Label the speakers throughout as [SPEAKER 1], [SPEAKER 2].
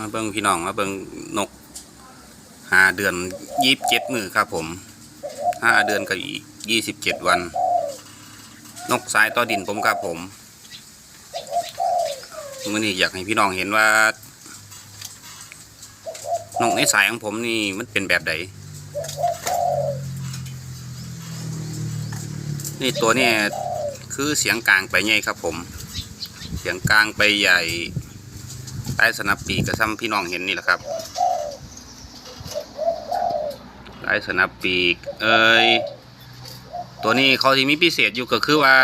[SPEAKER 1] มาเบิ่งพี่น้องมาเบิ่งนกหาเดือนยี่สิบเจ็ดมือครับผมห้าเดือนกับยี่สิบเจ็ดวัน นกสายต่อดินผมครับผมมื่อนี้อยากให้พี่น้องเห็นว่านกในสายของผมนี่มันเป็นแบบไหนนี่ตัวนี่คือเสียงกลางไปใหญ่ครับผม เสียงกลางไปใหญ่ ใต้สนับปีกกระซ้ำพี่น้องเห็นนี่แหละครับใต้สนับปีก เอ้ยตัวนี้เขาที่มีพิเศษอยู่ก็คือว่า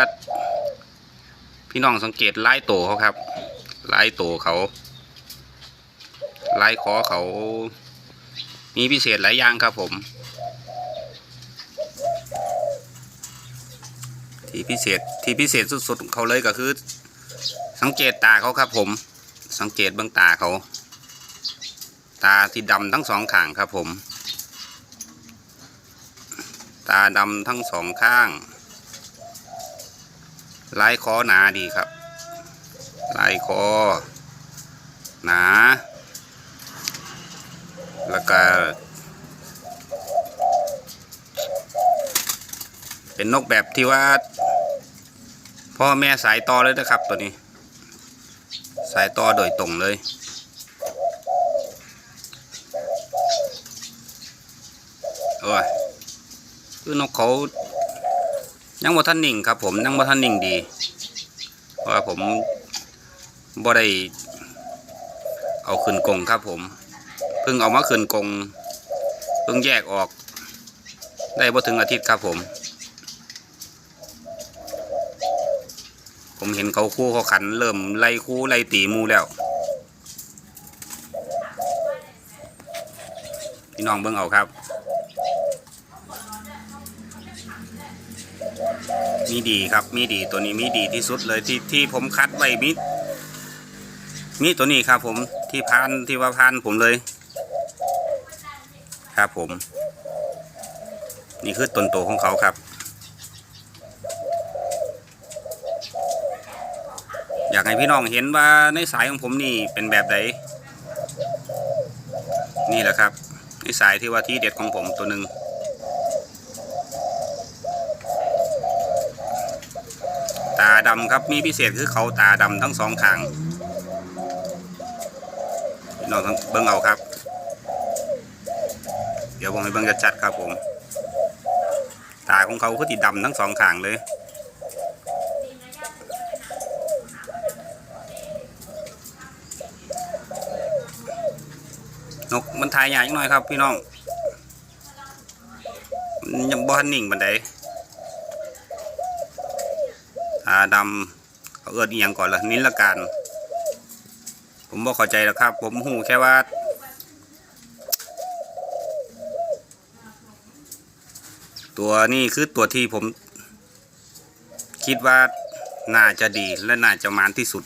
[SPEAKER 1] พี่น้องสังเกตลายโตเขาครับลายโตเขาลายคอเขา มีพิเศษหลายอย่างครับผม ที่พิเศษที่พิเศษสุดๆของเขาเลยก็คือ สังเกตตาเขาครับผม สังเกตเบื้องตาเขา ตาที่ดำทั้งสองข้างครับผม ตาดำทั้งสองข้างลายคอหนาดีครับลายคอหนา แล้วก็ เป็นนกแบบที่ว่า พ่อแม่สายต่อเลยนะครับตัวนี้ายต่อโดยตรงเลย โอ้ยคือนกเขา ยังบ่ทันนิ่งครับผมยังบ่ทันนิ่งดี เพราะผมบ่ได้เอาขึ้นกงครับผม เพิ่งเอามาขึ้นกง เพิ่งแยกออก ได้บ่ถึงอาทิตย์ครับผม ผมเห็นเขาคู่เขาขันเริ่มไล่คู่ไล่ตีมูแล้ว พี่น้องเบิ่งเอาครับ มีดีครับมีดีตัวนี้มีดีที่สุดเลยที่ที่ผมคัดไว้มีมีตัวนี้ครับผมที่พานที่ว่าพานผมเลย ครับผม นี่คือต้นโตของเขาครับ อยากให้พี่น้องเห็นว่าในสายของผมนี่เป็นแบบไหนนี่แหละครับในสายที่ว่าที่เด็ดของผมตัวหนึ่งตาดำครับมีพิเศษคือเขาตาดำทั้งสองข้างพี่น้องเบิ้งเอาครับ เดี๋ยวผมให้เบิ้งจัดๆครับผม ตาของเขาคือติดดำทั้งสองข้างเลย นกมันทายใหญ่หน่อยครับ พี่น้องมันยังบ่ทันนิ่งบันไดตาดำเขาเอื้อนอีหยังก่อนละนิลการ ผมบ่เข้าใจแล้วครับ ผมหูแค่ว่า ตัวนี้คือตัวที่ผม คิดว่าน่าจะดีและน่าจะมานที่สุด